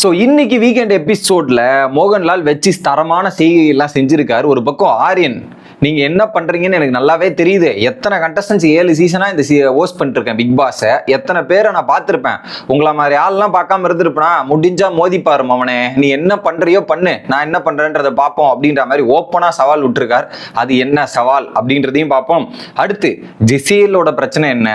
So இன்னைக்கு weekend எபிசோட்ல மோகன்லால் வச்சு தரமான செய்கையெல்லாம் செஞ்சிருக்காரு. ஒரு பக்கம் ஆரியன் நீங்க என்ன பண்றீங்கன்னு எனக்கு நல்லாவே தெரியுது. எத்தனை கண்டஸ்டன்ஸ் ஏழு சீசனா இந்த சீ ஹோஸ்ட் பண்ணிருக்கேன் பிக் பாஸை எத்தனை பேரை நான் பார்த்துருப்பேன். உங்களை மாதிரி ஆள்லாம் பார்க்காம இருந்திருப்பேனா? முடிஞ்சா மோதிப்பாரு மவனே அவனே. நீ என்ன பண்றியோ பண்ணு. நான் என்ன பண்றேன்றதை பார்ப்போம் அப்படின்ற மாதிரி ஓப்பனா சவால் விட்டுருக்கார். அது என்ன சவால் அப்படின்றதையும் பார்ப்போம். அடுத்து ஜெசியலோட பிரச்சனை என்ன?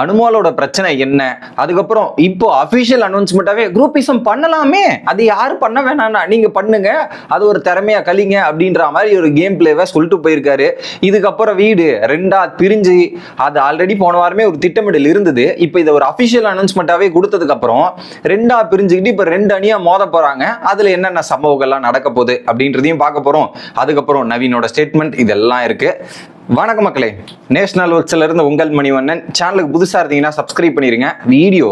அனுமோலோட பிரச்சனை என்ன? அதுக்கப்புறம் இப்போ அபிஷியல் அனௌன்ஸ்மெண்ட்டாகவே குரூப்பிசம் பண்ணலாமே. அது யாரும் பண்ண வேணாம்னா நீங்க பண்ணுங்க. அது ஒரு திறமையா கலிங்க அப்படின்ற மாதிரி ஒரு கேம் பிளேவை சொல்லிட்டு போயிருக்காரு. இதுக்கப்புறம் வீடு ரெண்டா பிரிஞ்சு அது ஆல்ரெடி போன வாரமே ஒரு திட்டமிடல் இருந்தது. இப்போ இதை ஒரு அபிஷியல் அனௌன்ஸ்மெண்ட்டாகவே கொடுத்ததுக்கு அப்புறம் ரெண்டா பிரிஞ்சுக்கிட்டு இப்போ ரெண்டு அணியா மோத போறாங்க. அதுல என்னென்ன சம்பவங்கள்லாம் நடக்க போகுது அப்படின்றதையும் பார்க்க போறோம். அதுக்கப்புறம் நவீனோட ஸ்டேட்மெண்ட் இதெல்லாம் இருக்கு. வணக்கம் மக்களே. நேஷனல் ஒர்க்ஸில் இருந்து உங்கள் மணிவண்ணன். சேனலுக்கு புதுசாக இருந்தீங்கன்னா சப்ஸ்கிரைப் பண்ணிடுங்க வீடியோ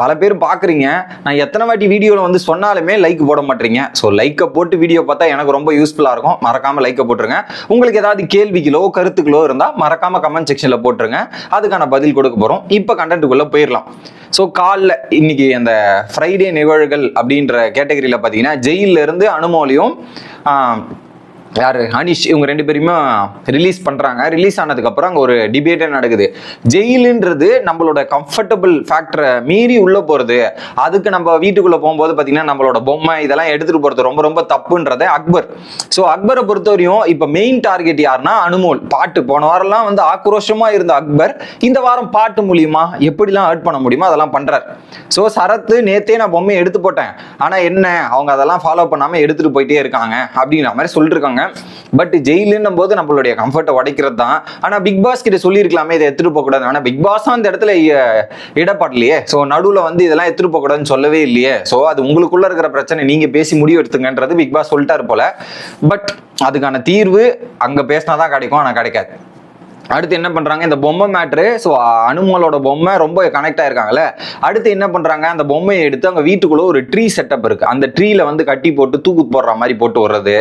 பல பேர் பார்க்குறீங்க நான் எத்தனை வாட்டி வீடியோவில் வந்து சொன்னாலுமே லைக் போட மாட்டீங்க. ஸோ லைக்கை போட்டு வீடியோ பார்த்தா எனக்கு ரொம்ப யூஸ்ஃபுல்லாக இருக்கும். மறக்காமல் லைக்கை போட்டுருங்க. உங்களுக்கு ஏதாவது கேள்விகளோ கருத்துக்களோ இருந்தால் மறக்காமல் கமெண்ட் செக்ஷனில் போட்டுருங்க. அதுக்கான பதில் கொடுக்க போகிறோம் இப்போ கண்டென்ட்டுக்குள்ளே போயிடலாம். ஸோ காலில் இன்னைக்கு அந்த ஃப்ரைடே நிகழ்வுகள் அப்படின்ற கேட்டகரியில் பார்த்தீங்கன்னா ஜெயிலில் இருந்து அனுமோலியும் யார்? அனிஷ் இவங்க ரெண்டு பேருமே ரிலீஸ் பண்ணுறாங்க ரிலீஸ் ஆனதுக்கப்புறம் அங்கே ஒரு டிபேட்டே நடக்குது. ஜெயிலுன்றது நம்மளோட கம்ஃபர்டபுள் ஃபேக்டரை மீறி உள்ளே போகிறது அதுக்கு நம்ம வீட்டுக்குள்ளே போகும்போது பார்த்திங்கன்னா நம்மளோட பொம்மை இதெல்லாம் எடுத்துகிட்டு போகிறது ரொம்ப ரொம்ப தப்புன்றதை அக்பர். ஸோ அக்பரை பொறுத்தவரையும் இப்போ மெயின் டார்கெட் யாருன்னா அனுமோல். பாட்டு போன வாரம்லாம் வந்து ஆக்ரோஷமாக இருந்த அக்பர் இந்த வாரம் பாட்டு மூலியமா எப்படிலாம் ஹர்ட் பண்ண முடியுமோ அதெல்லாம் பண்ணுறார் ஸோ சரத்து நேத்தே நான் பொம்மையை எடுத்து போட்டேன். ஆனால் என்ன? அவங்க அதெல்லாம் ஃபாலோ பண்ணாமல் எடுத்துகிட்டு போயிட்டே இருக்காங்க அப்படிங்கிற மாதிரி சொல்லிருக்காங்க. பட் ஜெயிலுன்னும் போது நம்மளுடைய கம்ஃபர்ட்டை உடைக்கிறது தான். ஆனால் பிக் பாஸ் கிட்ட சொல்லியிருக்கலாமே இதை எடுத்துகிட்டு போகக்கூடாது ஆனால் பிக் பாஸ் அந்த இடத்துல இடப்படலையே. ஸோ நடுவில் வந்து இதெல்லாம் எடுத்துகிட்டு போகக்கூடாதுன்னு சொல்லவே இல்லையே. ஸோ அது உங்களுக்குள்ள இருக்கிற பிரச்சனை. நீங்கள் பேசி முடிவு எடுத்துங்கன்றது பிக் பாஸ் சொல்லிட்டாரு போல. பட் அதுக்கான தீர்வு அங்கே பேசினா தான் கிடைக்கும் ஆனால் கிடைக்காது. அடுத்து என்ன பண்றாங்க இந்த பொம்மை மேட்ரு ஸோ அனுமலோட பொம்மை ரொம்ப கனெக்ட் ஆயிருக்காங்கல்ல. அடுத்து என்ன பண்றாங்க அந்த பொம்மையை எடுத்து அவங்க வீட்டுக்குள்ள ஒரு ட்ரீ செட்டப் இருக்கு. அந்த ட்ரீல வந்து கட்டி போட்டு தூக்கு போடுற மாதிரி போட்டு விடுறது.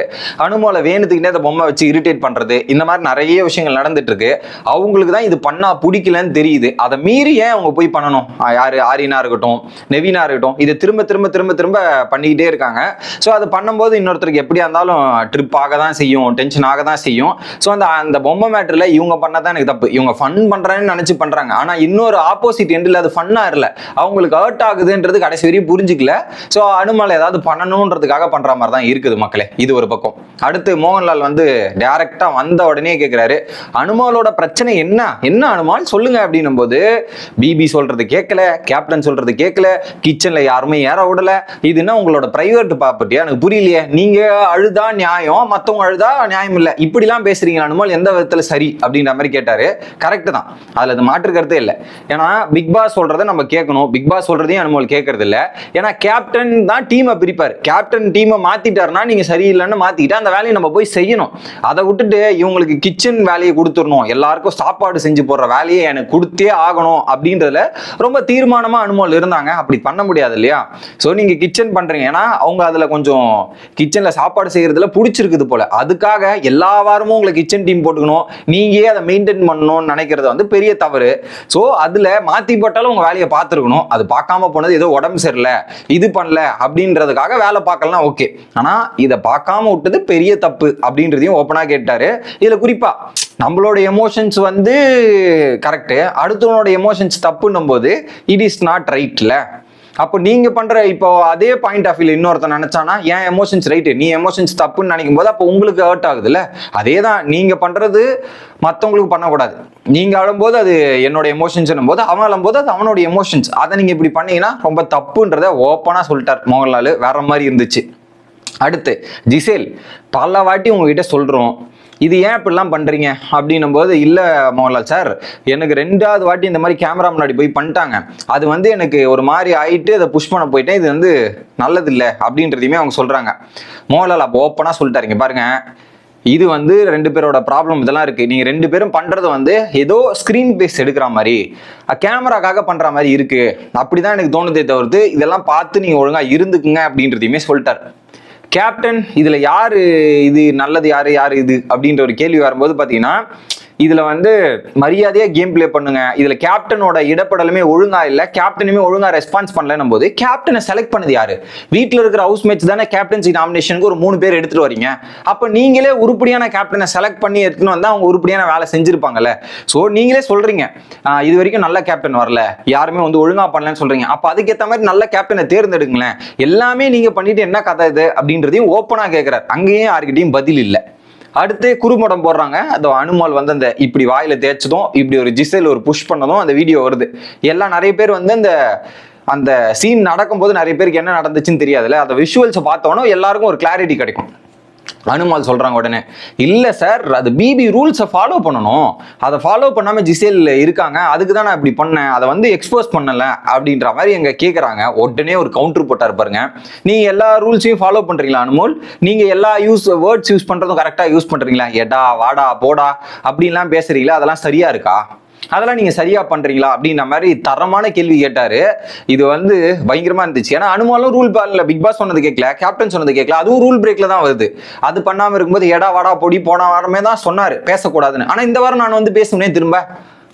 அனுமலை வேணுத்துக்கிட்டே அந்த பொம்மை வச்சு இரிட்டேட் பண்றது. இந்த மாதிரி நிறைய விஷயங்கள் நடந்துட்டு இருக்கு. அவங்களுக்கு தான் இது பண்ணா பிடிக்கலன்னு தெரியுது. அதை மீறி ஏன் அவங்க போய் பண்ணணும்? யார் யாரு இருக்கட்டும் நெவினா இருக்கட்டும் இதை திரும்ப திரும்ப திரும்ப திரும்ப பண்ணிக்கிட்டே இருக்காங்க. ஸோ அது பண்ணும்போது இன்னொருத்தருக்கு எப்படியா இருந்தாலும் ட்ரிப் ஆக தான் செய்யும் டென்ஷன் ஆக தான் செய்யும். ஸோ அந்த அந்த பொம்மை மேட்டர்ல இவங்க பண்ணதான் எனக்கு தப்பு. இவங்க ஃபன் பண்றேன்னு நினைச்சு பண்றாங்க. ஆனா இன்னொரு ஆப்போசிட் எண்டில் அது ஃபன்னா இல்ல. அவங்களுக்கு ஹர்ட் ஆகுதுன்றது கடைசி வரையும் புரிஞ்சுக்கல. ஸோ அனுமலை ஏதாவது பண்ணணுன்றதுக்காக பண்ற மாதிரி தான் இருக்குது மக்களே. இது ஒரு பக்கம். அடுத்து மோகன்லால் வந்து டைரக்டா வந்த உடனே கேட்கிறாரு அனுமாலோட பிரச்சனை என்ன? என்ன அனுமால்? சொல்லுங்க அப்படின்னும் போது பிபி சொல்றது கேட்கல கேப்டன் சொல்றது கேட்கல கிச்சன்ல யாருமே ஏற விடல. இதுன்னா உங்களோட பிரைவேட் ப்ராப்பர்ட்டியா எனக்கு புரியலையே. நீங்க அழுதா நியாயம் மத்தவங்க அழுதா நியாயம் இல்லை. இப்படிலாம் பேசுறீங்க. அனுமால் எந்த விதத்துல சரி அப்படின்ற மாதிரி கேட்டாரு. கரெக்ட் தான். அதுல அது மாற்று கருத்தே இல்லை. ஏன்னா பிக் பாஸ் சொல்றதை நம்ம கேட்கணும். பிக் பாஸ் சொல்றதையும் அனுமல் கேட்கறது இல்லை. ஏன்னா கேப்டன் தான் டீமை பிரிப்பார். கேப்டன் டீமை மாத்திட்டாருன்னா நீங்க சரியில்லைன்னு மாத்திக்கிட்டு அந்த வேலையை நம்ம போய் செய்யணும். அதை விட்டுட்டு இவங்களுக்கு கிச்சன் வேலையை கொடுத்துடணும். எல்லாருக்கும் சாப்பாடு செஞ்சு போடுற வேலையை எனக்கு கொடுத்தே ஆகணும் அப்படின்றதுல ரொம்ப தீர்மானமா அனுமல் இருந்தாங்க. அப்படி பண்ண முடியாது இல்லையா? ஸோ நீங்க கிச்சன் பண்றீங்க. ஏன்னா அவங்க அதுல கொஞ்சம் கிச்சன்ல சாப்பாடு செய்யறதுல பிடிச்சிருக்குது போல. அதுக்காக எல்லா வாரமும் உங்களை கிச்சன் டீம் போட்டுக்கணும். நீங்க அதை மெயின்டைன் பண்ணணும்னு நினைக்கிறது வந்து பெரிய தவறு. ஸோ அதில் மாற்றி போட்டாலும் உங்கள் வேலையை பார்த்துருக்கணும். அது பார்க்காம போனது ஏதோ உடம்பு சரியில்லை இது பண்ணல அப்படின்றதுக்காக வேலை பார்க்கலாம் ஓகே ஆனால் இதை பார்க்காம விட்டது பெரிய தப்பு அப்படின்றதையும் ஓப்பனாக கேட்டார். இதில் குறிப்பாக நம்மளோட எமோஷன்ஸ் வந்து கரெக்டு அடுத்தவனோட எமோஷன்ஸ் தப்புன்னும் போது இட் இஸ் நாட் ரைட்ல அப்போ நீங்க பண்ற இப்போ அதே பாயிண்ட் ஆஃப் வியூ இன்னொருத்தன் நினைச்சானா ஏன் எமோஷன்ஸ் ரைட்டு நீ எமோஷன்ஸ் தப்புன்னு நினைக்கும் போது அப்போ உங்களுக்கு ஹர்ட் ஆகுதுல்ல? அதே தான் நீங்க பண்றது மற்றவங்களுக்கு பண்ணக்கூடாது. நீங்க அழும்போது அது என்னோட எமோஷன்ஸ் போது அவன் அழும்போது அது அவனோட எமோஷன்ஸ் அதை நீங்க இப்படி பண்ணீங்கன்னா ரொம்ப தப்புன்றத ஓப்பனா சொல்லிட்டார் மோகன்லால். வேற மாதிரி இருந்துச்சு. அடுத்து ஜிசேல் பல வாட்டி உங்ககிட்ட சொல்றோம். இது ஏன் இப்படிலாம் பண்றீங்க? அப்படின்னும் போது இல்ல மோகன்லால் சார் எனக்கு ரெண்டாவது வாட்டி இந்த மாதிரி கேமரா முன்னாடி போய் பண்ணிட்டாங்க. அது வந்து எனக்கு ஒரு மாதிரி ஆயிட்டு அதை புஷ் பண்ண போயிட்டேன். இது வந்து நல்லது இல்லை அப்படின்றதையுமே அவங்க சொல்றாங்க. மோகன்லால் அப்போ ஓப்பனா சொல்லிட்டாருங்க. பாருங்க. இது வந்து ரெண்டு பேரோட ப்ராப்ளம் இதெல்லாம் இருக்கு. நீங்க ரெண்டு பேரும் பண்றது வந்து ஏதோ ஸ்கிரீன் பேஸ் எடுக்கிற மாதிரி கேமராக்காக பண்ற மாதிரி இருக்கு. அப்படிதான் எனக்கு தோணுதே தவிர்த்து இதெல்லாம் பார்த்து நீங்க ஒழுங்கா இருந்துக்குங்க அப்படின்றதையுமே சொல்லிட்டார். கேப்டன் இதுல யாரு இது நல்லது யாரு யாரு இது அப்படின்ற ஒரு கேள்வி வரும்போது பாத்தீங்கன்னா இதுல வந்து மரியாதையா கேம் பிளே பண்ணுங்க. இதுல கேப்டனோட இடப்படலுமே ஒழுங்கா இல்ல. கேப்டனுமே ஒழுங்கா ரெஸ்பான்ஸ் பண்ணலன்னும் போது கேப்டனை செலக்ட் பண்ணது யாரு? வீட்டில் இருக்கிற ஹவுஸ் மேட்ச் தானே கேப்டன்சி நாமினேஷனுக்கு ஒரு மூணு பேர் எடுத்துட்டு வரீங்க. அப்ப நீங்களே உருப்படியான கேப்டனை செலக்ட் பண்ணி எடுத்துன்னு வந்தா அவங்க உருப்படியான வேலை செஞ்சிருப்பாங்கல்ல. சோ நீங்களே சொல்றீங்க. இது வரைக்கும் நல்ல கேப்டன் வரல. யாருமே வந்து ஒழுங்கா பண்ணலன்னு சொல்றீங்க. அப்ப அதுக்கேத்த மாதிரி நல்ல கேப்டனை தேர்ந்தெடுங்களேன். எல்லாமே நீங்க பண்ணிட்டு என்ன கதை இது? அப்படின்றதையும் ஓப்பனா கேட்கிறார் அங்கேயும் யாருக்கிட்டையும் பதில் இல்லை. அடுத்து குறும்படம் போடுறாங்க. அந்த அனுமால் வந்து அந்த இப்படி வாயில தேய்ச்சதும் இப்படி ஒரு ஜிசைல் ஒரு புஷ் பண்ணதும் அந்த வீடியோ வருது. எல்லாம் நிறைய பேர் வந்து அந்த அந்த சீன் நடக்கும்போது நிறைய பேருக்கு என்ன நடந்துச்சுன்னு தெரியாதுல்ல. அந்த விஷுவல்ஸை பார்த்தோன்னா எல்லாருக்கும் ஒரு கிளாரிட்டி கிடைக்கும். அனுமால் சொல்கிறாங்க உடனே. இல்லை சார் அது பிபி ரூல்ஸை ஃபாலோ பண்ணணும். அதை ஃபாலோ பண்ணாமல் ஜிசேலில் இருக்காங்க. அதுக்கு தான் நான் இப்படி பண்ணேன். அதை வந்து எக்ஸ்போஸ் பண்ணலை அப்படின்ற மாதிரி எங்க கேட்குறாங்க உடனே ஒரு கவுண்டர் போட்டார் பாருங்க. நீங்கள் எல்லா ரூல்ஸையும் ஃபாலோ பண்ணுறீங்களா அனுமோல்? நீங்கள் எல்லா யூஸ் வேர்ட்ஸ் யூஸ் பண்ணுறதும் கரெக்டாக யூஸ் பண்ணுறீங்களா எடா வாடா போடா அப்படின்லாம் பேசுறீங்களா? அதெல்லாம் சரியாக இருக்கா? அதெல்லாம் நீங்க சரியா பண்றீங்களா அப்படின்ற மாதிரி தரமான கேள்வி கேட்டாரு. இது வந்து பயங்கரமா இருந்துச்சு. ஏன்னா அனுமாலும் ரூல் பண்ணல பிக் பாஸ் சொன்னது கேட்கல கேப்டன் சொன்னது கேட்கல அதுவும் ரூல் பிரேக்ல தான் வருது. அது பண்ணாம இருக்கும்போது எடா வாடா பொடி போன வாரமே தான் சொன்னாரு பேசக்கூடாதுன்னு. ஆனா இந்த வாரம் நான் வந்து பேசுனேன் திரும்ப.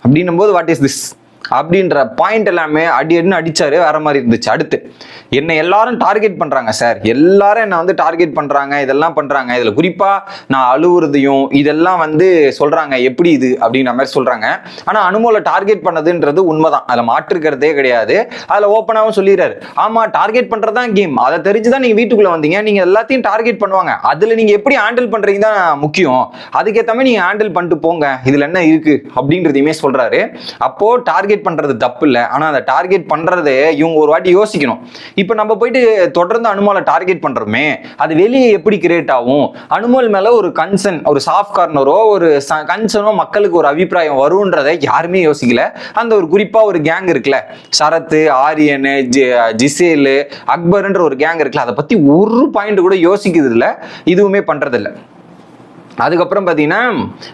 அப்படின்னும் போது வாட் இஸ் திஸ் அப்படின்ற பாயிண்ட் எல்லாமே அடி அடின்னு அடிச்சாரு வேற மாதிரி இருந்துச்சு. அடுத்து என்னை எல்லாரும் டார்கெட் பண்றாங்க சார் எல்லாரும் என்னை வந்து டார்கெட் பண்றாங்க இதெல்லாம் பண்றாங்க. இதுல குறிப்பா நான் அழுவுறதையும் இதெல்லாம் வந்து சொல்றாங்க எப்படி இது? அப்படின்ற மாதிரி சொல்றாங்க. ஆனா அனுமோல டார்கெட் பண்ணதுன்றது உண்மைதான். அதுல மாற்றுக்கிறதே கிடையாது. அதுல ஓப்பனாகவும் சொல்லிடுறாரு. ஆமா டார்கெட் பண்றதுதான் கேம் அதை தெரிஞ்சுதான் நீங்க வீட்டுக்குள்ள வந்தீங்க. நீங்க எல்லாத்தையும் டார்கெட் பண்ணுவாங்க. அதுல நீங்க எப்படி ஹேண்டில் பண்றீங்க தான் முக்கியம். அதுக்கேற்ற மாதிரி நீங்க ஹேண்டில் பண்ணிட்டு போங்க. இதுல என்ன இருக்கு? அப்படின்றதையுமே சொல்றாரு. அப்போ டார்கெட் பண்றது தப்பு இல்லை ஆனா அந்த டார்கெட் பண்றது இவங்க ஒரு வாட்டி யோசிக்கணும். இப்போ நம்ம போயிட்டு தொடர்ந்து அனுமலை டார்கெட் பண்றோமே அது வெளியே எப்படி கிரியேட் ஆகும்? அனுமல் மேல ஒரு கன்சர்ன் ஒரு சாஃப்ட் கார்னரோ ஒரு கன்சர்னோ மக்களுக்கு ஒரு அபிப்பிராயம் வரும்ன்றதை யாருமே யோசிக்கல. அந்த ஒரு குறிப்பா ஒரு கேங் இருக்குல்ல சரத்து ஆரியனு ஜி- ஜிசேலு அக்பர்ன்ற ஒரு கேங் இருக்குல்ல அதை பத்தி ஒரு பாயிண்ட் கூட யோசிக்கிறது இல்லை இதுவுமே பண்றது அதுக்கப்புறம் பார்த்தீங்கன்னா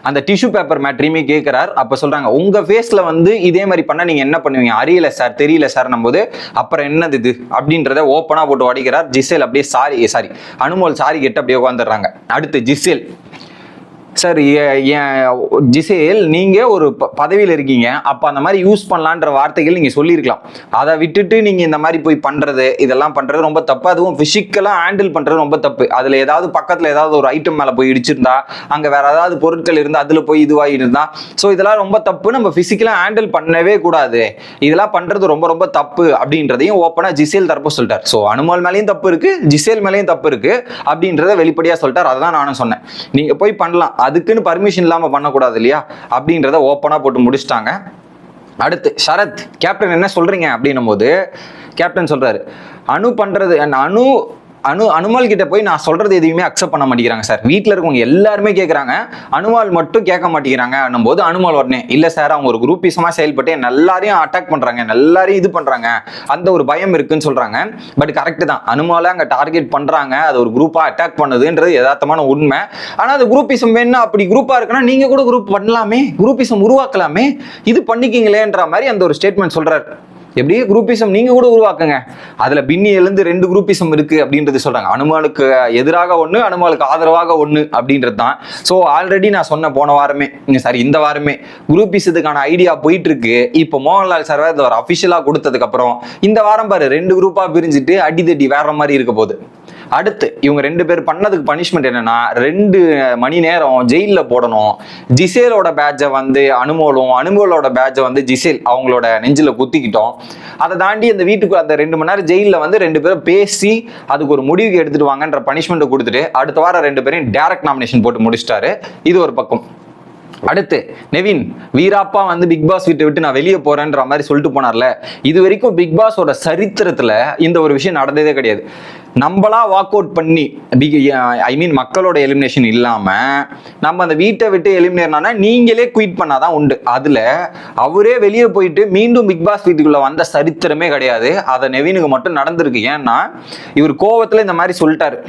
அந்த டிஷ்யூ பேப்பர் மேட்ரியுமே கேட்குறார் அப்போ சொல்கிறாங்க உங்கள் ஃபேஸில் வந்து இதே மாதிரி பண்ணால் நீங்கள் என்ன பண்ணுவீங்க? அறியல சார் தெரியல சார் போது அப்புறம் என்னது இது? அப்படின்றத ஓப்பனாக போட்டு உடைக்கிறார். ஜிசேல் அப்படியே சாரி சாரி அனுமோல் சாரி கெட்டு அப்படியே உட்காந்துடுறாங்க அடுத்து ஜிசேல். சார் ஜிசேல் நீங்க ஒரு ப- இருக்கீங்க. அப்ப அந்த மாதிரி யூஸ் பண்ணலான்ற வார்த்தைகள் நீங்க சொல்லியிருக்கலாம். அதை விட்டுட்டு நீங்க இந்த மாதிரி போய் பண்றது இதெல்லாம் பண்றது ரொம்ப தப்பு. அதுவும் பிசிக்கலா ஹேண்டில் பண்றது ரொம்ப தப்பு. அதுல ஏதாவது பக்கத்துல ஏதாவது ஒரு ஐட்டம் மேல போய் இடிச்சிருந்தா அங்க வேற ஏதாவது பொருட்கள் இருந்தா அதுல போய் இதுவாகி இருந்தா ஸோ இதெல்லாம் ரொம்ப தப்பு நம்ம பிசிக்கலா ஹேண்டில் பண்ணவே கூடாது. இதெல்லாம் பண்றது ரொம்ப ரொம்ப தப்பு அப்படின்றதையும் ஓப்பனா ஜிசேல் தரப்பு சொல்லிட்டார். ஸோ அனுமால் மேலேயும் தப்பு இருக்கு ஜிசேல் மேலேயும் தப்பு இருக்கு அப்படின்றத வெளிப்படையா சொல்லிட்டார். அதை தான் நானும் சொன்னேன். நீங்க போய் பண்ணலாம். அதுக்குன்னு பர்மிஷன் இல்லாமல் பண்ணக்கூடாது இல்லையா? அப்படின்றத ஓப்பனாக போட்டு முடிச்சிட்டாங்க. அடுத்து சரத் கேப்டன் என்ன சொல்கிறீங்க அப்படின்னும் போது கேப்டன் சொல்கிறாரு அனு பண்ணுறது அனு அனு அனுமால் கிட்ட போய் நான் சொல்றது எதையுமே அக்செப்ட் பண்ண மாட்டேங்கிறாங்க சார் வீட்டில் இருக்கவங்க எல்லாருமே கேட்குறாங்க அனுமால் மட்டும் கேட்க மாட்டேங்கிறாங்க. போது அனுமால் உடனே இல்லை சார் அவங்க ஒரு குரூப்பிசமாக செயல்பட்டு எல்லாரையும் அட்டாக் பண்ணுறாங்க எல்லாரையும் இது பண்ணுறாங்க அந்த ஒரு பயம் இருக்குன்னு சொல்கிறாங்க பட் கரெக்டு தான். அனுமாலை அங்கே டார்கெட் பண்ணுறாங்க அது ஒரு குரூப்பாக அட்டாக் பண்ணுதுன்றது யதார்த்தமான உண்மை. ஆனால் அது குரூப்பிசம் வேணும் அப்படி குரூப்பாக இருக்குன்னா நீங்கள் கூட குரூப் பண்ணலாமே. குரூப்பிசம் உருவாக்கலாமே. இது பண்ணிக்கிங்களேன்ற மாதிரி அந்த ஒரு ஸ்டேட்மெண்ட் சொல்கிறார் எப்படி? குரூப்பிசம் நீங்க கூட உருவாக்குங்க. அதுல பின்னியிலேருந்து ரெண்டு குரூப்பிசம் இருக்கு அப்படின்றது சொல்றாங்க. அனுமானுக்கு எதிராக ஒண்ணு அனுமானுக்கு ஆதரவாக ஒண்ணு அப்படின்றது தான். ஸோ ஆல்ரெடி நான் சொன்ன போன வாரமே சாரி இந்த வாரமே குரூப்பிசத்துக்கான ஐடியா போயிட்டு இருக்கு இப்போ மோகன்லால் சார் இதை ஒரு அஃபிஷியலா கொடுத்ததுக்கு அப்புறம் இந்த வாரம் பாரு ரெண்டு குரூப்பா பிரிஞ்சுட்டு அடி தட்டி வேற மாதிரி இருக்க போகுது. அடுத்து இவங்க ரெண்டு பேர் பண்ணதுக்கு பனிஷ்மெண்ட் என்னன்னா ரெண்டு மணி நேரம் ஜெயிலில் போடணும். ஜிசேலோட பேட்சை வந்து அனுமோலும் அனுமோலோட பேட்சை வந்து ஜிசேல் அவங்களோட நெஞ்சில் குத்திக்கிட்டோம். அதை தாண்டி அந்த வீட்டுக்கு அந்த ரெண்டு மணி நேரம் ஜெயிலில் வந்து ரெண்டு பேரும் பேசி அதுக்கு ஒரு முடிவுக்கு எடுத்துட்டு வாங்கன்ற பனிஷ்மெண்ட்டை கொடுத்துட்டு அடுத்த வாரம் ரெண்டு பேரையும் டேரக்ட் நாமினேஷன் போட்டு முடிச்சிட்டாரு. இது ஒரு பக்கம். அடுத்து நெவின் வீராப்பா வந்து பிக் பாஸ் வீட்டை விட்டு நான் வெளியே போறேன்ற மாதிரி சொல்லிட்டு போனார்ல. இது வரைக்கும் பிக் பாஸோட சரித்திரத்துல இந்த ஒரு விஷயம் நடந்ததே கிடையாது. நம்மளா வாக் அவுட் பண்ணி ஐ மீன் மக்களோட எலிமினேஷன் இல்லாம நம்ம அந்த வீட்டை விட்டு எலிமினேட்னா நீங்களே குயிட் பண்ணாதான் உண்டு. அதுல அவரே வெளியே போயிட்டு மீண்டும் பிக் பாஸ் வீட்டுக்குள்ள வந்த சரித்திரமே கிடையாது. அதை நெவினுக்கு மட்டும் நடந்திருக்கு. ஏன்னா இவர் கோவத்துல இந்த மாதிரி சொல்லிட்டாரு.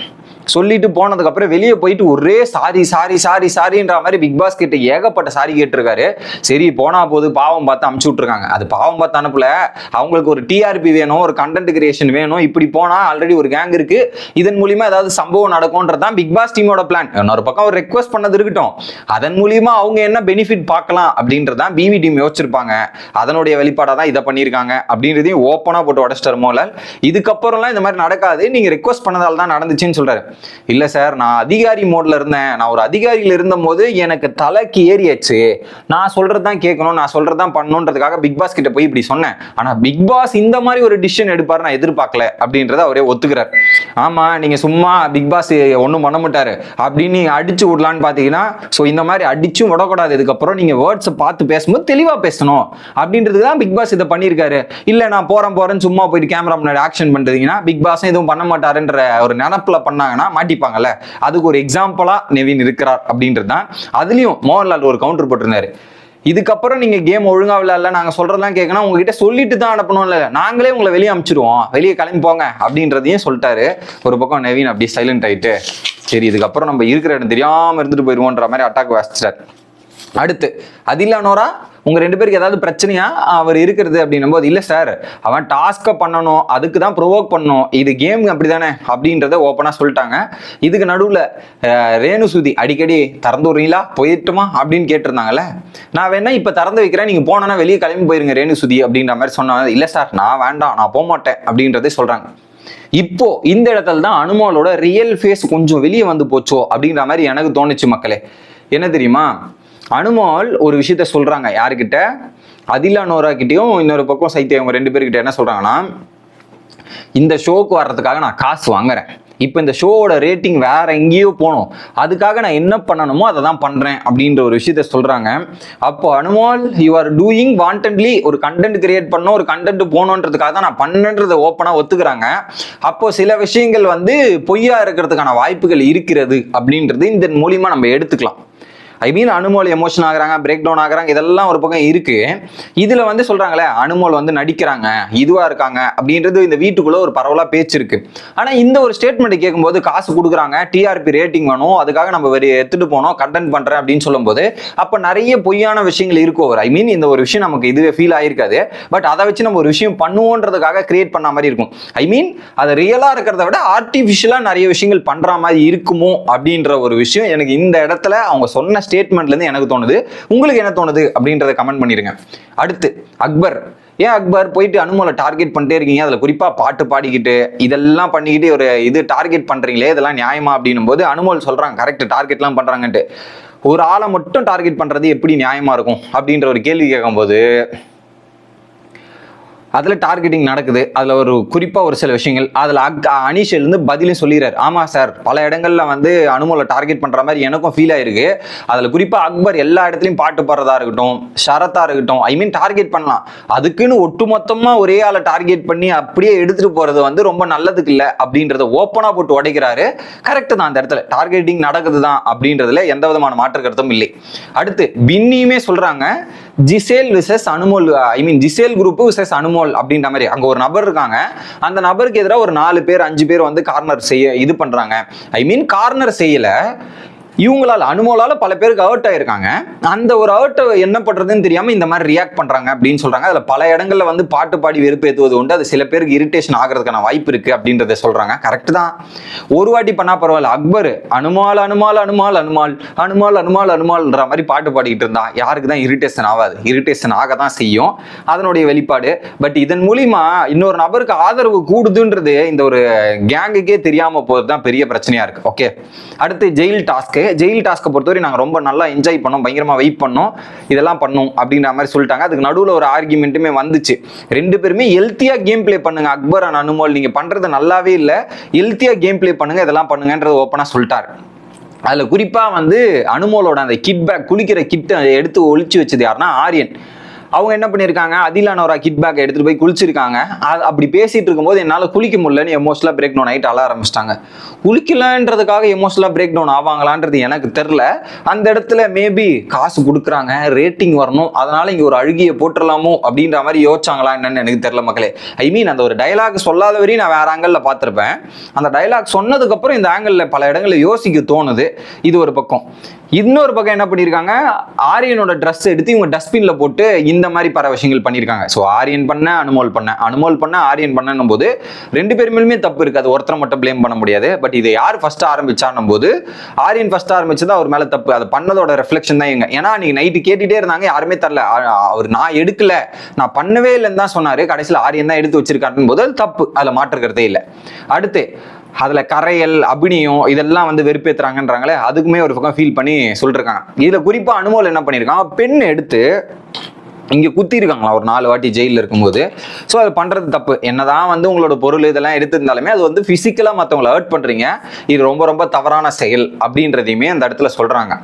சொல்லிட்டு போனதுக்கப்புறம் வெளியே போயிட்டு ஒரே சாரி சாரி சாரி சாரின்ற மாதிரி பிக் பாஸ் கிட்ட ஏகப்பட்ட சாரி கேட்டிருக்காரு. சரி போனா போது பாவம் பார்த்து அமுச்சு விட்டுருக்காங்க. அது பாவம் பார்த்து அனுப்பல. அவங்களுக்கு ஒரு டிஆர்பி வேணும் ஒரு கண்டென்ட் கிரியேஷன் வேணும். இப்படி போனா ஆல்ரெடி ஒரு கேங் இருக்கு. இதன் மூலியமா ஏதாவது சம்பவம் நடக்கும்ன்றது தான் பிக் பாஸ் டீமோட பிளான் இன்னொரு பக்கம் ஒரு ரெக்வஸ்ட் பண்ணது இருக்கட்டும். அதன் மூலியமா அவங்க என்ன பெனிஃபிட் பார்க்கலாம் அப்படின்றதான் பிவி டீம் யோசிச்சிருப்பாங்க. அதனுடைய வெளிப்பாடாக தான் இதை பண்ணியிருக்காங்க அப்படின்றதையும் ஓப்பனாக போட்டு உடச்சிட்டார் மோலன் இதுக்கப்புறம்லாம் இந்த மாதிரி நடக்காது. நீங்க ரெக்வஸ்ட் பண்ணதால தான் நடந்துச்சுன்னு சொல்றாரு. இல்ல சார் நான் அதிகாரி மோட்ல இருந்தேன். நான் ஒரு அதிகாரியில் இருந்தபோது எனக்கு தலைக்கு ஏறியாச்சு. நான் சொல்றது தான் கேட்கணும் நான் சொல்றது தான் பண்ணணுன்றதுக்காக பிக் பாஸ் கிட்ட போய் இப்படி சொன்னேன். ஆனா பிக் பாஸ் இந்த மாதிரி ஒரு டிசிஷன் எடுப்பாரு நான் எதிர்பார்க்கல அப்படின்றத அவரே ஒத்துக்கிறார். ஆமா நீங்க சும்மா பிக் பாஸ் ஒன்றும் பண்ண மாட்டாரு. அப்படின்னு அடிச்சு விடலான்னு பாத்தீங்கன்னா ஸோ இந்த மாதிரி அடிச்சும் விடக்கூடாது. இதுக்கப்புறம் நீங்க வேர்ட்ஸை பார்த்து பேசும்போது தெளிவா பேசணும். அப்படின்றதுக்கு தான் பிக் பாஸ் இதை பண்ணியிருக்காரு. இல்ல நான் போறேன் போறேன்னு சும்மா போயிட்டு கேமரா முன்னாடி ஆக்ஷன் பண்றீங்கன்னா பிக் பாஸும் எதுவும் பண்ண மாட்டாருன்ற ஒரு நினப்புல பண்ணாங்கன்னா மாட்டிப்பாங்கல்ல. அதுக்கு ஒரு எக்ஸாம்பிளா நெவின் இருக்கிறார் அப்படின்றது தான். அதுலயும் மோகன்லால் ஒரு கவுண்டர் போட்டிருந்தாரு. இதுக்கப்புறம் நீங்க கேம் ஒழுங்கா விளையாடல நாங்க சொல்றதெல்லாம் கேட்கணும் உங்ககிட்ட சொல்லிட்டு தான் அனுப்பணும்ல நாங்களே உங்களை வெளியே அனுப்பிச்சிடுவோம். வெளியே கிளம்பி போங்க அப்படின்றதையும் சொல்லிட்டாரு. ஒரு பக்கம் நவீன் அப்படி சைலண்ட் ஆயிட்டு சரி இதுக்கப்புறம் நம்ம இருக்கிற இடம் தெரியாம இருந்துட்டு போயிருவோன்ற மாதிரி அட்டாக் வாசிச்சிட்டார் அடுத்து அதில்லானோரா உங்க ரெண்டு பேருக்கு ஏதாவது பிரச்சனையா? அவர் இருக்கிறது அப்படின்னும் போது இல்லை சார் அவன் டாஸ்க்கை பண்ணணும் அதுக்கு தான் ப்ரொவோக் பண்ணணும். இது கேம் அப்படிதானே? அப்படின்றத ஓப்பனாக சொல்லிட்டாங்க. இதுக்கு நடுவில் ரேணு சுதி அடிக்கடி திறந்து விடுறீங்களா? போயிட்டுமா? அப்படின்னு கேட்டிருந்தாங்கல்ல. நான் வேணா இப்போ திறந்து வைக்கிறேன். நீங்க போனா வெளியே கிளம்பி போயிருங்க ரேணு சுதி அப்படின்ற மாதிரி சொன்னாங்க. இல்லை சார் நான் வேண்டாம். நான் போக மாட்டேன் அப்படின்றதே சொல்றாங்க. இப்போ இந்த இடத்துல தான் அனுமாலோட ரியல் ஃபேஸ் கொஞ்சம் வெளியே வந்து போச்சோ? அப்படின்ற மாதிரி எனக்கு தோணுச்சு மக்களே. என்ன தெரியுமா? அனுமால் ஒரு விஷயத்த சொல்றாங்க. யாருக்கிட்ட? அதிலா நோரா கிட்டயும் இன்னொரு பக்கம் சைத்தியம் இவங்க ரெண்டு பேர்கிட்ட என்ன சொல்றாங்கன்னா இந்த ஷோக்கு வர்றதுக்காக நான் காசு வாங்குறேன். இப்போ இந்த ஷோவோட ரேட்டிங் வேற எங்கேயோ போகணும் அதுக்காக நான் என்ன பண்ணணுமோ அதை தான் பண்றேன் அப்படின்ற ஒரு விஷயத்த சொல்றாங்க. அப்போ Anumol you are doing wantedly ஒரு கண்டென்ட் கிரியேட் பண்ணணும் ஒரு கண்டென்ட் போகணுன்றதுக்காக தான் நான் பண்ணன்றதை ஓப்பனாக ஒத்துக்கிறாங்க. அப்போ சில விஷயங்கள் வந்து பொய்யா இருக்கிறதுக்கான வாய்ப்புகள் இருக்கிறது அப்படின்றது இந்த மூலியமா நம்ம எடுத்துக்கலாம். ஐ மீன் அனுமோல் எமோஷன் ஆகுறாங்க பிரேக் டவுன் ஆகுறாங்க இதெல்லாம் ஒரு பக்கம் இருக்கு. இதுல வந்து சொல்றாங்களே அனுமோல் வந்து நடிக்கிறாங்க இதுவா இருக்காங்க அப்படின்றது இந்த வீட்டுக்குள்ள ஒரு பரவலா பேச்சு இருக்கு. ஆனா இந்த ஒரு ஸ்டேட்மெண்ட் கேட்கும்போது காசு கொடுக்குறாங்க டிஆர்பி ரேட்டிங் வேணும் அதுக்காக நம்ம எடுத்துட்டு போனோம் கண்டென்ட் பண்றேன் அப்படின்னு சொல்லும்போது அப்ப நிறைய பொய்யான விஷயங்கள் இருக்கும் ஐ மீன் இந்த ஒரு விஷயம் நமக்கு இதுவே ஃபீல் ஆயிருக்காது. பட் அதை வச்சு நம்ம ஒரு விஷயம் பண்ணுவோன்றதுக்காக கிரியேட் பண்ண மாதிரி இருக்கும். ஐ மீன் அது ரியலா இருக்கிறத விட ஆர்டிஃபிஷியலா நிறைய விஷயங்கள் பண்ற மாதிரி இருக்குமோ அப்படின்ற ஒரு விஷயம் எனக்கு இந்த இடத்துல அவங்க சொன்ன ஸ்டேட்மெண்ட்லேருந்து எனக்கு தோணுது. உங்களுக்கு என்ன தோணுது அப்படின்றத கமெண்ட் பண்ணிடுங்க அடுத்து அக்பர். ஏன் அக்பர் போயிட்டு அனுமலை டார்கெட் பண்ணிட்டே இருக்கீங்க? அதில் குறிப்பாக பாட்டு பாடிக்கிட்டு இதெல்லாம் பண்ணிக்கிட்டு ஒரு இது டார்கெட் பண்ணுறீங்களே இதெல்லாம் நியாயமா அப்படின்னும் போது அனுமோல் சொல்கிறாங்க கரெக்ட் டார்கெட்லாம் பண்ணுறாங்கன்ட்டு ஒரு ஆளை மட்டும் டார்கெட் பண்ணுறது எப்படி நியாயமாக இருக்கும்? அப்படின்ற ஒரு கேள்வி கேட்கும்போது அதில் டார்கெட்டிங் நடக்குது. அதில் ஒரு குறிப்பாக ஒரு சில விஷயங்கள். அதில் அக் அனீஷிலிருந்து பதிலும் சொல்லிடுறாரு. ஆமாம் சார். பல இடங்களில் வந்து அனுமலை டார்கெட் பண்ணுற மாதிரி எனக்கும் ஃபீல் ஆயிருக்கு. அதில் குறிப்பாக அக்பர் எல்லா இடத்துலையும் பாட்டு பாடுறதா இருக்கட்டும் ஷரத்தாக இருக்கட்டும் ஐ மீன் டார்கெட் பண்ணலாம். அதுக்குன்னு ஒட்டுமொத்தமாக ஒரே ஆளை டார்கெட் பண்ணி அப்படியே எடுத்துகிட்டு போகிறது வந்து ரொம்ப நல்லதுக்கு இல்லை அப்படின்றத ஓப்பனாக போட்டு உடைக்கிறாரு. கரெக்டு தான் அந்த இடத்துல. டார்கெட்டிங் நடக்குது தான் அப்படின்றதுல எந்த விதமான மாற்று கருத்தும் இல்லை. அடுத்து பின்னியுமே சொல்கிறாங்க Gizele versus Anumol uh, I mean Gizele group versus Anumol அப்படின்ற மாதிரி அங்க ஒரு நபர் இருக்காங்க. அந்த நபருக்கு எதிராக ஒரு நாலு பேர் அஞ்சு பேர் வந்து கார்னர் செய்ய இது பண்றாங்க. ஐ மீன் கார்னர் செய்யல. இவங்களால் அனுமோலால் பல பேருக்கு அவுட் ஆயிருக்காங்க. அந்த ஒரு அவுட்டை என்ன பண்ணுறதுன்னு தெரியாமல் இந்த மாதிரி ரியாக்ட் பண்ணுறாங்க அப்படின்னு சொல்கிறாங்க அதில் பல இடங்களில் வந்து பாட்டு பாடி வெறுப்பேற்றுவது உண்டு. அது சில பேருக்கு இரிட்டேஷன் ஆகிறதுக்கான வாய்ப்பு இருக்குது அப்படின்றத சொல்கிறாங்க கரெக்ட் தான். ஒரு வாட்டி பண்ணால் பரவாயில்ல. அக்பர் அனுமால் அனுமால் அனுமால் அனுமால் அனுமால் அனுமால் அனுமால்ன்ற மாதிரி பாட்டு பாடிக்கிட்டு இருந்தா யாருக்கு தான் இரிட்டேஷன் ஆகாது. இரிட்டேஷன் ஆக தான் செய்யும். அதனுடைய வெளிப்பாடு. பட் இதன் மூலிமா இன்னொரு நபருக்கு ஆதரவு கூடுதுன்றது இந்த ஒரு கேங்குக்கே தெரியாமல் போகிறது தான் பெரிய பிரச்சனையாக இருக்குது ஓகே அடுத்து ஜெயில் டாஸ்க்கு ஜெயில் டாஸ்க்கை பொறுத்தவரை நாங்கள் ரொம்ப நல்லா என்ஜாய் பண்ணோம் பயங்கரமாக வெயிட் பண்ணோம். இதெல்லாம் பண்ணும் அப்படின்ற மாதிரி சொல்லிட்டாங்க. அதுக்கு நடுவில் ஒரு ஆர்குமெண்ட்டுமே வந்துச்சு. ரெண்டு பேருமே ஹெல்த்தியாக கேம் ப்ளே பண்ணுங்க அக்பர் அண்ட் அனுமோல். நீங்கள் பண்ணுறது நல்லாவே இல்லை. ஹெல்த்தியாக கேம் ப்ளே பண்ணுங்க இதெல்லாம் பண்ணுங்கன்றது ஓப்பனாக சொல்லிட்டாரு. அதில் குறிப்பாக வந்து அனுமோலோட அந்த கிட் பேக் குளிக்கிற கிட்டை எடுத்து ஒழிச்சு வச்சது யாருன்னா ஆரியன். அவங்க என்ன பண்ணியிருக்காங்க அதிலானோரா கிட் பேக் எடுத்துகிட்டு போய் குளிச்சிருக்காங்க. அது அப்படி பேசிகிட்டு இருக்கும்போது என்னால் குளிக்க முடியலன்னு எமோஷனலாக பிரேக் டவுன் ஆகிட்டு அழ ஆரம்பிச்சிட்டாங்க. குளிக்கலன்றதுக்காக எமோஷனலாக பிரேக் டவுன் ஆவாங்களான்றது எனக்கு தெரில அந்த இடத்துல மேபி காசு கொடுக்குறாங்க ரேட்டிங் வரணும் அதனால் இங்கே ஒரு அழுகியை போட்டுடலாமோ அப்படின்ற மாதிரி யோசிச்சாங்களா என்னன்னு எனக்கு தெரில மக்களே. ஐ மீன் அந்த ஒரு டயலாக் சொல்லாத வரையும் நான் வேற ஆங்கிளில் பார்த்துருப்பேன். அந்த டயலாக் சொன்னதுக்கப்புறம் இந்த ஆங்கிளில் பல இடங்களில் யோசிக்க தோணுது. இது ஒரு பக்கம். இன்னொரு பக்கம் என்ன பண்ணியிருக்காங்க ஆரியனோட ட்ரெஸ் எடுத்து இவங்க டஸ்ட்பின்ல போட்டு இந்த மாதிரி பல விஷயங்கள் பண்ணியிருக்காங்க ஸோ ஆரியன் பண்ண அனுமோல் பண்ண. அனுமோல் பண்ண ஆரியன் பண்ணனும் போது ரெண்டு பேருமே தப்பு இருக்காது. ஒருத்தரை மட்டும் ப்ளேம் பண்ண முடியாது. பட் இதை யார் ஃபர்ஸ்ட் ஆரம்பிச்சான்னும் போது ஆரியன் ஃபர்ஸ்ட் ஆரம்பிச்சது அவர் மேல தப்பு. அது பண்ணதோட ரெஃப்ளெக்ஷன் தான் எங்க ஏன்னா நீங்க நைட்டு கேட்டுட்டே இருந்தாங்க யாருமே தரல. அவர் நான் எடுக்கல. நான் பண்ணவே இல்லைன்னு தான் சொன்னாரு. கடைசியில் ஆரியன் தான் எடுத்து வச்சிருக்காருன்னு போது அது தப்பு. அதில் மாற்றுக்கிறதே இல்லை. அடுத்து அதில் கரையல் அபிநயம் இதெல்லாம் வந்து வெறுப்பேற்றுறாங்கன்றாங்களே அதுக்குமே ஒரு பக்கம் ஃபீல் பண்ணி சொல்லிருக்காங்க. இதில் குறிப்பாக அனுமோல் என்ன பண்ணியிருக்கான் பெண் எடுத்து இங்கே குத்திருக்காங்களா ஒரு நாலு வாட்டி ஜெயிலில் இருக்கும்போது. ஸோ அது பண்ணுறது தப்பு. என்னதான் வந்து உங்களோட பொருள் இதெல்லாம் எடுத்திருந்தாலுமே அது வந்து ஃபிசிக்கலாக மற்றவங்களை ஹர்ட் பண்ணுறீங்க இது ரொம்ப ரொம்ப தவறான செயல் அப்படின்றதையுமே அந்த இடத்துல சொல்கிறாங்க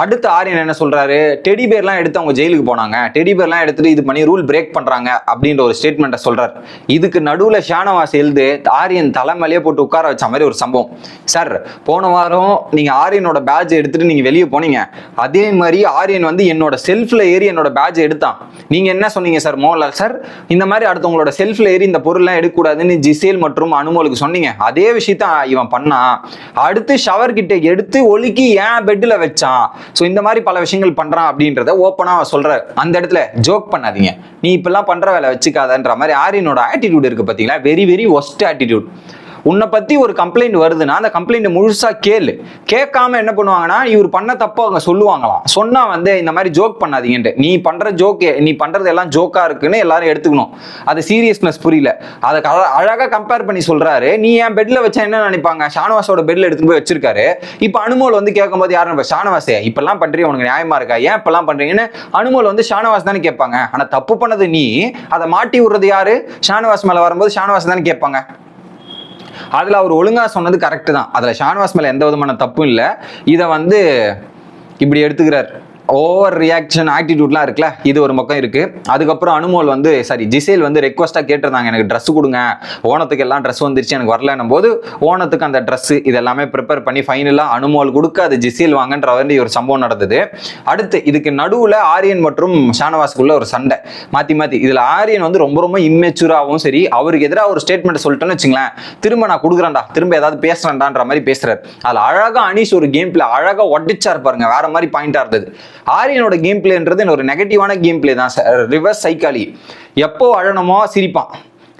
அடுத்து ஆரியன் என்ன சொல்றாரு? டெடி பேர்லாம் எடுத்து அவங்க ஜெயிலுக்கு போனாங்க. டெடி பேர்லாம் எடுத்துட்டு இது பண்ணி ரூல் பிரேக் பண்றாங்க அப்படின்ற ஒரு ஸ்டேட்மெண்ட்டை சொல்றாரு. இதுக்கு நடுவுல ஷானவாஸ் எழுது ஆரியன் தலைமையிலேயே போட்டு உட்கார வச்ச மாதிரி ஒரு சம்பவம். சார் போன வாரம் நீங்க ஆரியனோட பேட்ச் எடுத்துட்டு நீங்க வெளியே போனீங்க. அதே மாதிரி ஆரியன் வந்து என்னோட செல்ஃப்ல ஏறி என்னோட பேட்ச் எடுத்தான். நீங்க என்ன சொன்னீங்க சார் மோகன்லால் சார் இந்த மாதிரி அடுத்தவங்களோட செல்ஃப்ல ஏறி இந்த பொருள்லாம் எடுக்கக்கூடாதுன்னு ஜிசேல் மற்றும் அனுமோலுக்கு சொன்னீங்க. அதே விஷயத்த இவன் பண்ணான். அடுத்து ஷவர் கிட்ட எடுத்து ஒழுக்கி ஏன் பெட்டில் வச்சான். ஸோ இந்த மாதிரி பல விஷயங்கள் பண்றான் அப்படின்றத ஓப்பனாக சொல்ற அந்த இடத்துல ஜோக் பண்ணாதீங்க. நீ இப்பெல்லாம் பண்ற வேலை வச்சுக்காதன்ற மாதிரி ஆரியனோட ஆட்டிடியூட் இருக்கு பாத்தீங்களா வெரி வெரி ஒஸ்ட் ஆட்டிடியூட் உன்னை பத்தி ஒரு கம்ப்ளைண்ட் வருதுன்னா அந்த கம்ப்ளைண்ட் முழுசா கேளு. கேட்காம என்ன பண்ணுவாங்கன்னா இவர் பண்ண தப்ப அவங்க சொல்லுவாங்களாம். சொன்னா வந்து இந்த மாதிரி ஜோக் பண்ணாதீங்கன்ட்டு. நீ பண்ற ஜோக் நீ பண்றது எல்லாம் ஜோக்கா இருக்குன்னு எல்லாரும் எடுத்துக்கணும். அது சீரியஸ்னஸ் புரியல. அதை க- அழகா கம்பேர் பண்ணி சொல்றாரு. நீ என் பெட்ல வச்சா என்ன நினைப்பாங்க? ஷானவாஸோட பெட்ல எடுத்துட்டு போய் வச்சிருக்காரு. இப்போ அனுமோல் வந்து கேட்கும்போது யாரும் நினைப்பா, ஷானவாஸே. இப்பெல்லாம் பண்றீங்க உனக்கு நியாயமா இருக்கா? ஏன் இப்பெல்லாம் பண்றீங்கன்னு அனுமோல் வந்து ஷானவாஸ் தானே கேட்பாங்க. ஆனா தப்பு பண்ணது நீ. அதை மாட்டி விடுறது யாரு? ஷானவாஸ் மேல வரும்போது ஷானவாஸ் தானே கேட்பாங்க. அதுல அவர் ஒழுங்கா சொன்னது கரெக்ட் தான். அதுல ஷானவாஸ் மேலே எந்த விதமான தப்பும் இல்லை. இதை வந்து இப்படி எடுத்துக்கிறார். ஓவர் ரியாக்ஷன் ஆட்டிடியூட்லாம் இருக்குல்ல? இது ஒரு பக்கம் இருக்கு. அதுக்கப்புறம் அனுமோல் வந்து சாரி ஜிசேல் வந்து ரெக்வஸ்ட்டாக கேட்டிருந்தாங்க எனக்கு ட்ரெஸ் கொடுங்க. ஓணத்துக்கு எல்லாம் ட்ரெஸ் வந்துருச்சு எனக்கு வரலன்னும் போது ஓணத்துக்கு அந்த ட்ரெஸ் இதெல்லாமே ப்ரிப்பேர் பண்ணி ஃபைனலாக அனுமோல் கொடுக்க அது ஜிசேல் வாங்கன்ற வேண்டிய ஒரு சம்பவம் நடந்தது. அடுத்து இதுக்கு நடுவில் ஆரியன் மற்றும் ஷானவாஸ்க்குள்ள ஒரு சண்டை. மாற்றி மாற்றி இதில் ஆரியன் வந்து ரொம்ப ரொம்ப இம்மெச்சூராகவும் சரி அவருக்கு எதிராக ஒரு ஸ்டேட்மெண்ட் சொல்லிட்டேன்னு வச்சுங்களேன் திரும்ப நான் கொடுக்குறேன்டா. திரும்ப ஏதாவது பேசுறேன்டான்ற மாதிரி பேசுறாரு. அதில் அழகா அனீஷ் ஒரு கேம் பிளே அழகா ஒட்டிச்சா இருப்பாருங்க வேற மாதிரி பாயிண்டா இருந்தது. ஆரியனோட கேம் பிளேன்றது ஒரு நெகட்டிவான கேம் பிளே தான் சார் ரிவர்ஸ் சைக்காலி எப்போ அழணுமோ சிரிப்பான்.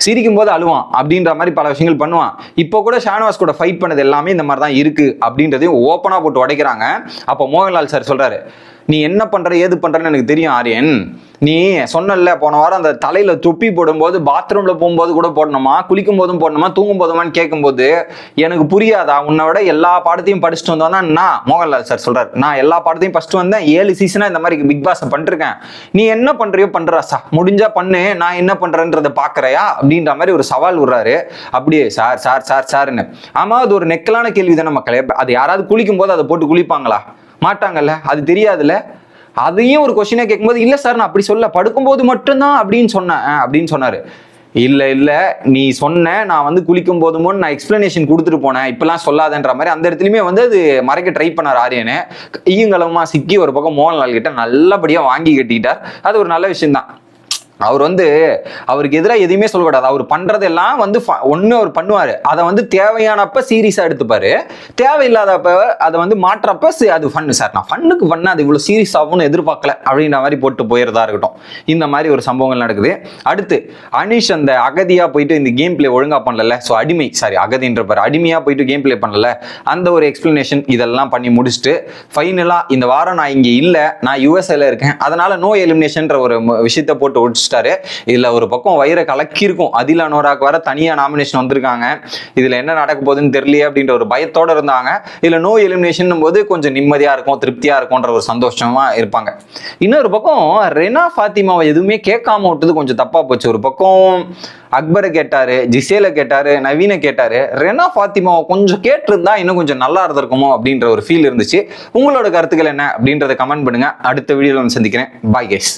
சிரிக்கும் போது அழுவான் அப்படின்ற மாதிரி பல விஷயங்கள் பண்ணுவான். இப்போ கூட ஷானவாஸ் கூட ஃபைட் பண்ணது எல்லாமே இந்த மாதிரி தான் இருக்கு அப்படின்றதையும் ஓப்பனாக போட்டு உடைக்கிறாங்க. அப்போ மோகன்லால் சார் சொல்றாரு நீ என்ன பண்ற ஏது பண்றன்னு எனக்கு தெரியும் ஆரியன். நீ சொன்னல போன வாரம் அந்த தலையில தொப்பி போடும்போது பாத்ரூம்ல போகும்போது கூட போடணுமா? குளிக்கும் போதும் போடணுமா? தூங்கும் போதுமான்னு கேட்கும்போது எனக்கு புரியாதா? உன்னை விட எல்லா பாடத்தையும் படிச்சுட்டு வந்தோம்னா நான் மோகன்லால் சார் சொல்றாரு. நான் எல்லா பாடத்தையும் ஃபர்ஸ்ட் வந்தேன். ஏழு சீசனா இந்த மாதிரி பிக் பாஸ் பண்ணிருக்கேன். நீ என்ன பண்றியோ பண்றாசா முடிஞ்சா பண்ணு. நான் என்ன பண்றேன்றத பாக்குறையா? அப்படின்ற மாதிரி ஒரு சவால் விடுறாரு. அப்படியே சார் சார் சார் சார்னு. ஆமா அது ஒரு நெக்கலான கேள்வி தானே மக்களே. அது யாராவது குளிக்கும் போது அதை போட்டு குளிப்பாங்களா? மாட்டாங்கல்ல? அது தெரியாதுல்ல? அதையும் ஒரு கொஸ்டினை கேட்கும்போது இல்ல சார் நான் அப்படி சொல்ல படுக்கும்போது மட்டும்தான் அப்படின்னு சொன்னேன். அப்படின்னு சொன்னாரு. இல்ல இல்ல நீ சொன்ன நான் வந்து குளிக்கும் போதுமோ நான் எக்ஸ்பிளனேஷன் கொடுத்துட்டு போனேன். இப்பெல்லாம் சொல்லாதன்ற மாதிரி. அந்த இடத்துலயுமே வந்து அது மறைக்க ட்ரை பண்ணார் ஆரியனு. ஈயங்கலமா சிக்கி ஒரு பக்கம் மோகன்லால் கிட்ட நல்லபடியா வாங்கி கட்டிக்கிட்டார் அது ஒரு நல்ல விஷயம்தான். அவர் வந்து அவருக்கு எதிராக எதுவுமே சொல்லக்கூடாது. அவர் பண்ணுறதெல்லாம் வந்து ஒன்று அவர் பண்ணுவார். அதை வந்து தேவையானப்ப சீரியஸாக எடுத்துப்பார். தேவையில்லாதப்ப அதை வந்து மாற்றப்ப அது ஃபன்னு சார் நான் ஃபன்னுக்கு பண்ண அது இவ்வளோ சீரியஸ் ஆகும்னு எதிர்பார்க்கல. அப்படின்ற மாதிரி போட்டு போயிடுறதா இருக்கட்டும். இந்த மாதிரி ஒரு சம்பவங்கள் நடக்குது. அடுத்து அனிஷ் அந்த அகதியாக போயிட்டு இந்த கேம் பிளே ஒழுங்காக பண்ணல ஸோ அடிமை சாரி அகதின்ற பாரு. அடிமையாக போயிட்டு கேம் பிளே பண்ணல. அந்த ஒரு எக்ஸ்பிளனேஷன் இதெல்லாம் பண்ணி முடிச்சுட்டு ஃபைனலாக இந்த வாரம் நான் இங்கே இல்லை. நான் யூஎஸ்ஏல இருக்கேன். அதனால நோ எலிமினேஷன்ற ஒரு விஷயத்தை போட்டு ஆரம்பிச்சிட்டாரு. இதுல ஒரு பக்கம் வயிறை கலக்கியிருக்கும் அதில் அனோராக்கு வர தனியா நாமினேஷன் வந்திருக்காங்க. இதுல என்ன நடக்க போகுதுன்னு தெரியலையே அப்படின்ற ஒரு பயத்தோட இருந்தாங்க. இதுல நோ எலிமினேஷன் போது கொஞ்சம் நிம்மதியா இருக்கும் திருப்தியா இருக்கும்ன்ற ஒரு சந்தோஷமா இருப்பாங்க. இன்னொரு பக்கம் ரெனா ஃபாத்திமாவை எதுவுமே கேட்காம விட்டது கொஞ்சம் தப்பா போச்சு. ஒரு பக்கம் அக்பரை கேட்டாரு ஜிசேல கேட்டாரு நவீனை கேட்டாரு. ரெனா ஃபாத்திமாவை கொஞ்சம் கேட்டிருந்தா இன்னும் கொஞ்சம் நல்லா இருந்திருக்குமோ அப்படின்ற ஒரு ஃபீல் இருந்துச்சு. உங்களோட கருத்துக்கள் என்ன அப்படின்றத கமெண்ட் பண்ணுங்க. அடுத்த வீடியோவில் சந்திக்கிறேன். பாய் கேஸ்